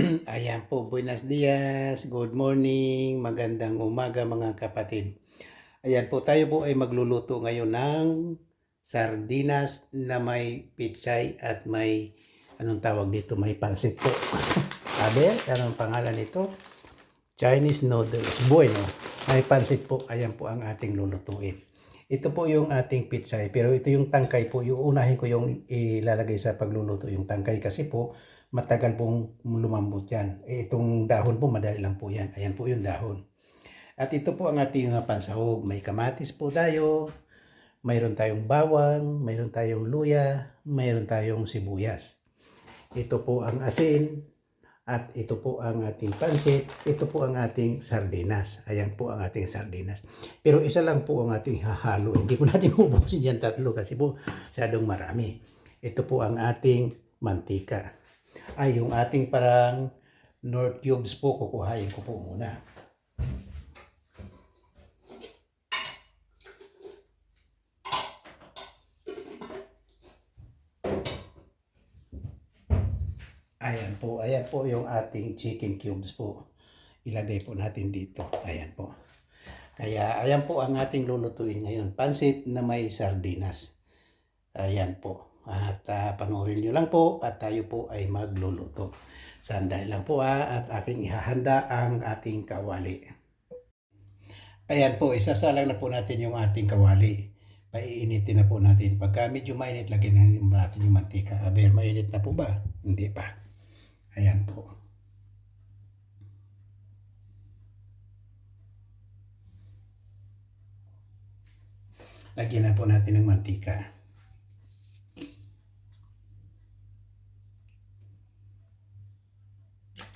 Ayan po, buenos dias, good morning, magandang umaga mga kapatid. Ayan po, tayo po ay magluluto ngayon ng sardinas na may pitsay at may, anong tawag dito, may pansit po. Aber, anong pangalan nito? Chinese noodles. Bueno, may pansit po. Ayan po ang ating lulutuin. Ito po yung ating pitsay, pero ito yung tangkay po. Yung unahin ko yung ilalagay sa pagluluto yung tangkay kasi po matagal pong lumambot yan. Eh, itong dahon po, madali lang po yan. Ayan po yung dahon. At ito po ang ating mga pansahog. May kamatis po tayo, mayroon tayong bawang, mayroon tayong luya, mayroon tayong sibuyas. Ito po ang asin, at ito po ang ating pansit, ito po ang ating sardinas. Ayan po ang ating sardinas. Pero isa lang po ang ating hahalo. Hindi po natin ubusin dyan tatlo kasi po masyadong marami. Ito po ang ating mantika. Ay, yung ating parang North Cubes po, kukuhain ko po muna. Ayan po, ayan po yung ating chicken cubes po. Ilagay po natin dito. Ayan po. Kaya ayan po ang ating lulutuin ngayon. Pansit na may sardinas. Ayan po. At uh, panoorin nyo lang po at tayo po ay magluluto. Sandali lang po ha, at aking ihahanda ang ating kawali. Ayan po, isasalang na po natin yung ating kawali. Paiinitin na po natin. Pagka medyo mainit, lagyan na natin yung mantika. Aber, mainit na po ba? Hindi pa. Ayan po. Lagyan na po natin ng mantika.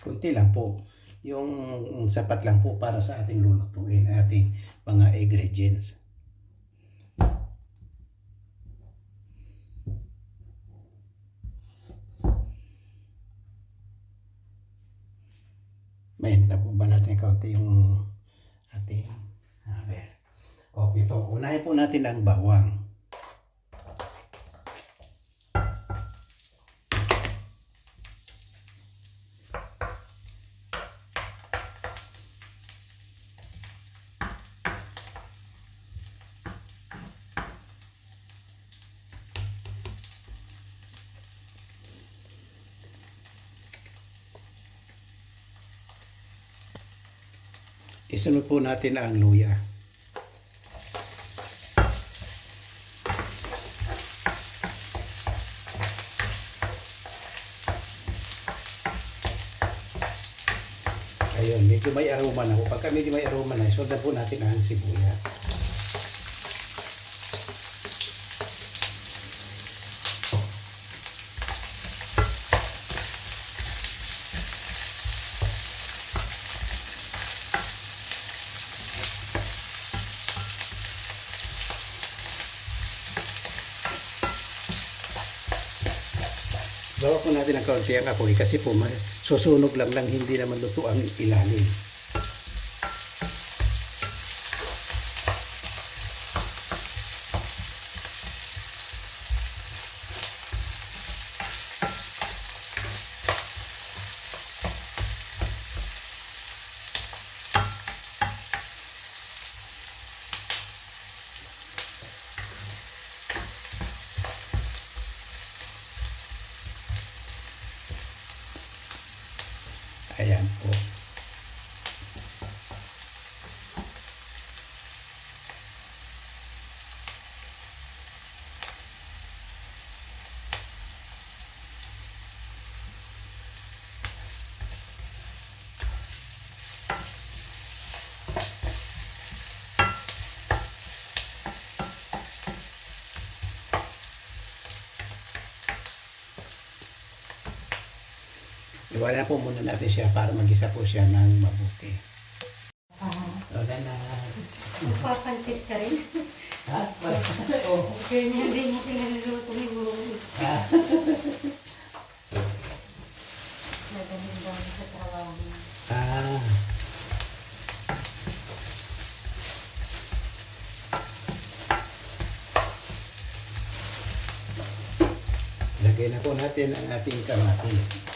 Kunti lang po. Yung sapat lang po para sa ating lulutuin, ating mga ingredients. Mayin na po ba natin kaunti yung ating haber. Okay po, unahin po natin ang bawang. Isunod po natin ang luya. Ayun, medyo may aroma na po. Pagka medyo may aroma na, sundan po natin ang sibuyas. Bawa po natin ang kaunti ang apoy kasi po susunog lang lang hindi naman luto ang ilalim. Ayan po. Iwala po muna natin siya para mag-isa po siya ng mabuti. Ah, Wala na. Magpapansit ka rin. Ha? Kaya niya din mo pinaluluto ni. Ah. Nagaling daw sa trabaho niya. Ah. Lagay na po natin ang ating kamatis.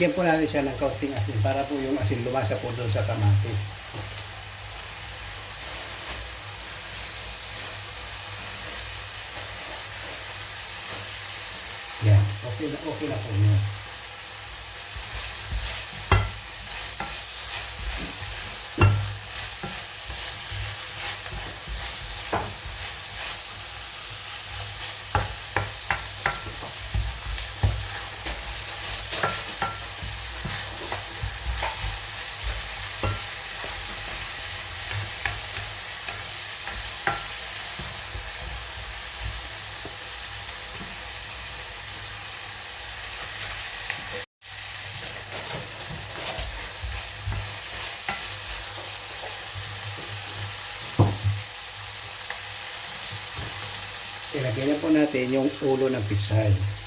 Lagyan po natin siya ng kaunting asin para po yung asin lumasa po doon sa kamatis. Yan, okay na, okay na po yun. Ilagay na po natin yung ulo ng pitsay.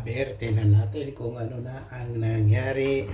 Aber, tingnan natin kung ano na ang nangyari.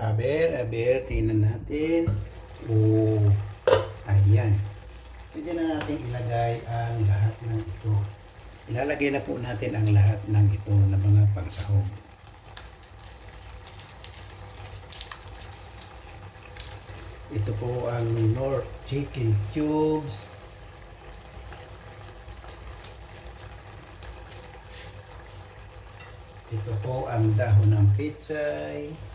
Aber, aber, tingnan natin. Oh, ayan. Pwede na natin ilagay ang lahat ng ito. Ilalagay na po natin ang lahat ng ito na mga pangsahog. Ito po ang North Chicken Cubes. Ito po ang dahon ng pitsay.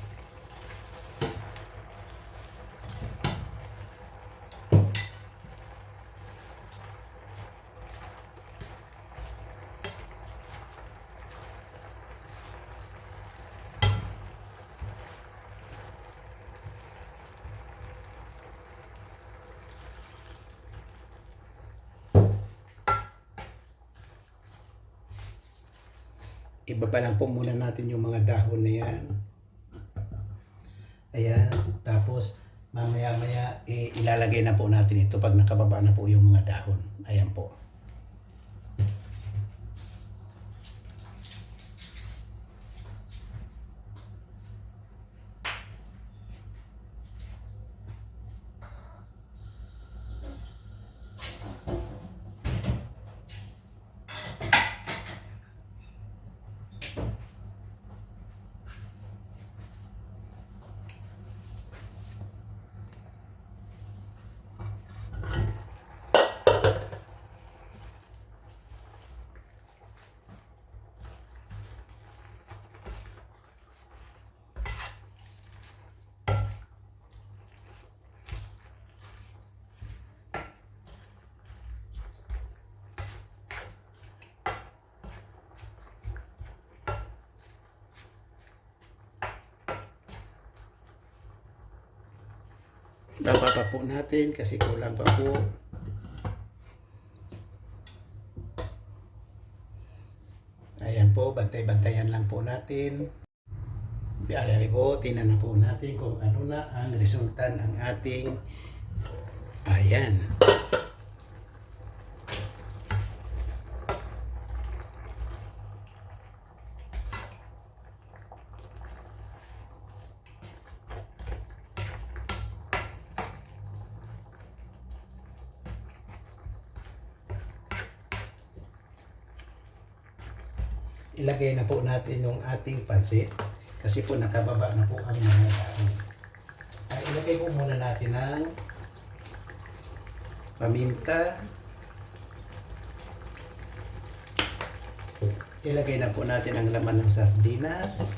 Ibaba lang po muna natin yung mga dahon na yan. Ayan. Tapos, mamaya-maya eh, ilalagay na po natin ito pag nakababa na po yung mga dahon. Ayan po. Baba pa po natin kasi kulang pa po. Ayan po, bantay-bantayan lang po natin. Biyari po, tingnan na po natin kung ano na ang resulta ng ating ayan. Ilagay na po natin yung ating pansit kasi po nakababa na po ang mga dahon. Ay, ilagay po muna natin ng paminta. Ilagay na po natin ang laman ng sardinas.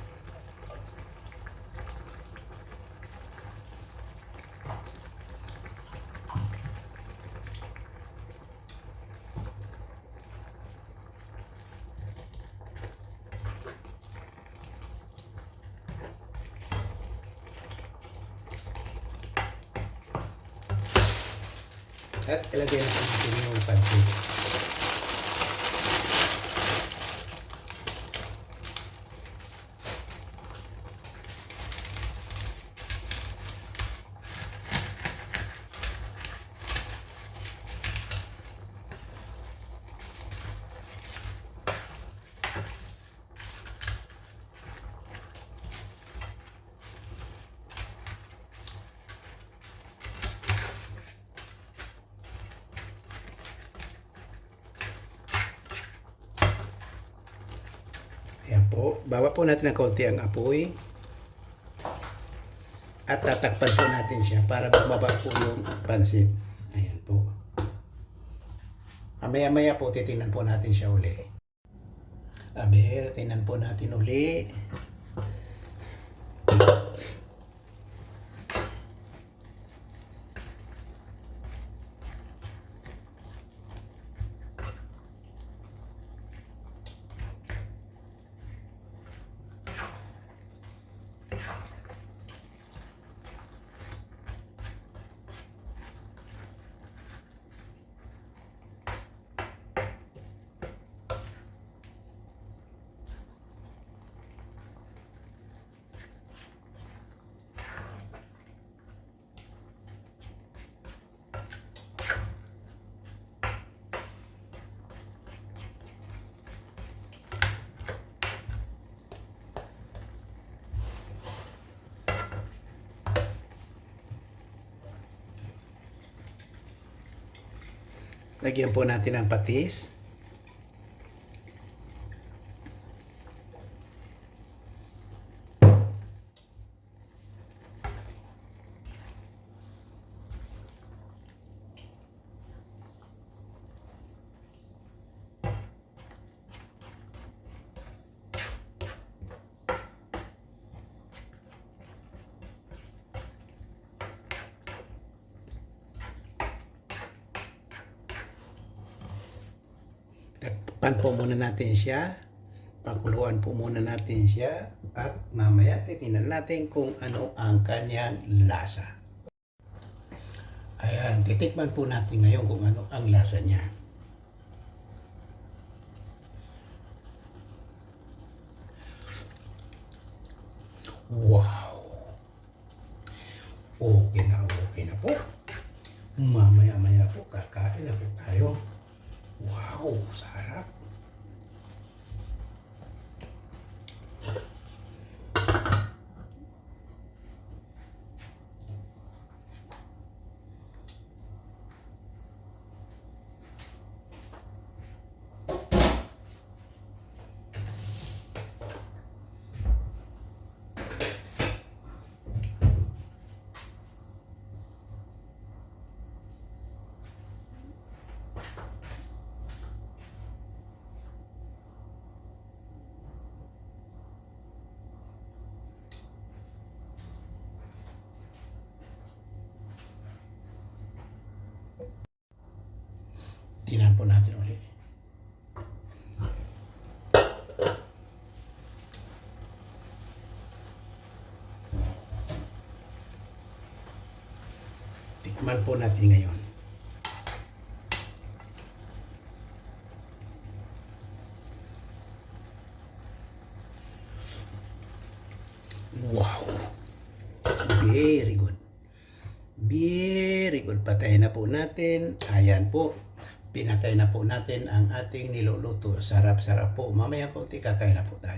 At ilagay natin yung pansit. Ayan po. Bawa po natin ng kaunti ang apoy. At tatakpan po natin siya para bumaba po yung pansit. Ayan po. Mamaya-maya po titingnan po natin siya uli. Aber, tingnan po natin uli. Lagyan po natin ng patis. Takpan po muna natin siya. Pakuluan po muna natin siya. At mamaya titingnan natin kung ano ang kanyang lasa. Ayan, titikman po natin ngayon kung ano ang lasa niya. Wow! Okay na, okay na po. Mamaya-maya po, kakain na po tayo. Wow, sarap. Tingnan po natin ulit. Tikman po natin ngayon. Wow! Very good. Very good. Patayin na po natin. Ayan po. Pinatay na po natin ang ating niluluto. Sarap-sarap po. Mamaya po, kakain na po tayo.